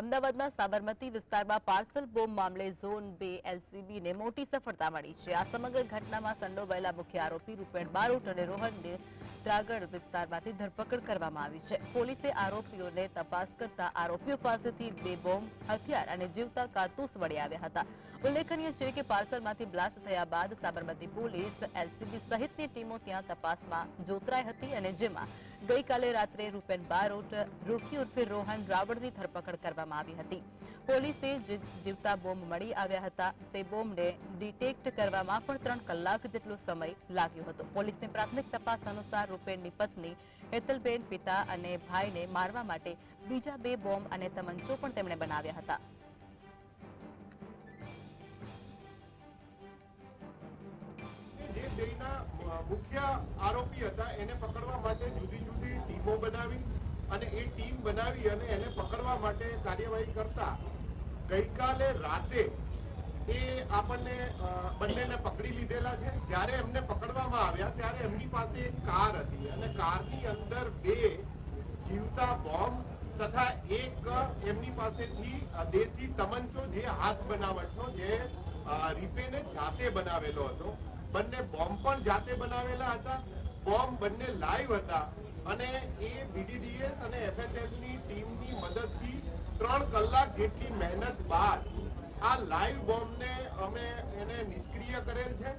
અમદાવાદના સાબરમતી વિસ્તારમાં parcel bomb મામલે ઝોન બે એલસીબીને મોટી સફળતા મળી છે. આ સમગ્ર ઘટનામાં સંડોવાયેલા મુખ્ય આરોપી રૂપેણ બારોટ અને રોહનને ત્રાગડ વિસ્તારમાંથી ધરપકડ કરવામાં આવી છે. પોલીસે આરોપીઓને તપાસ કરતા આરોપીઓ પાસેથી બે બોમ્બ, હથિયાર અને જીવતા કારતૂસ મળી આવ્યા હતા. ઉલ્લેખનીય છે કે પાર્સલમાંથી બ્લાસ્ટ થયા બાદ સાબરમતી પોલીસ એલસીબી સહિતની ટીમો ત્યાં તપાસમાં જોતરાઈ હતી અને જેમાં ગઈકાલે રાત્રે રૂપેન બારોટ રૂકી ઉર્ફે રોહન રાવળની ધરપકડ કરવામાં આવી હતી. પોલીસે જીવતા બોમ્બ મળી આવ્યા હતા. તે બોમ્બને ડિટેક્ટ કરવામાં પણ ત્રણ કલાક જેટલો સમય લાગ્યો હતો. પોલીસની પ્રાથમિક તપાસ અનુસાર રૂપેનની પત્ની હેતલબેન પિતા અને ભાઈને મારવા માટે બીજા બે બોમ્બ અને તમંચો પણ તેમણે બનાવ્યા હતા. મુખ્ય આરોપી પકડવા માટે જુદી જુદી ટીમો બનાવી અને એ ટીમ બનાવી અને એને પકડવા માટે કાર્યવાહી કરતા ગઈકાલે રાતે એ આપણને બંનેને પકડી લીધેલા છે. જ્યારે એમને પકડવામાં આવ્યા, ત્યારે એમની પાસે એક કાર હતી અને કારની અંદર બે જીવતા બોમ્બ તથા એક એમની પાસેથી દેશી તમંચો જે હાથ બનાવટનો, જે રીપેને જાતે બનાવેલો હતો. બંને બોમ્બ પણ જાતે બનાવેલા હતા. બોમ્બ બંને લાઈવ હતા અને એ બીડીડીએસ અને એફએસએલની ટીમની મદદથી ત્રણ કલાક જેટલી મહેનત બાદ આ લાઈવ બોમ્બને અમે એને નિષ્ક્રિય કરેલ છે.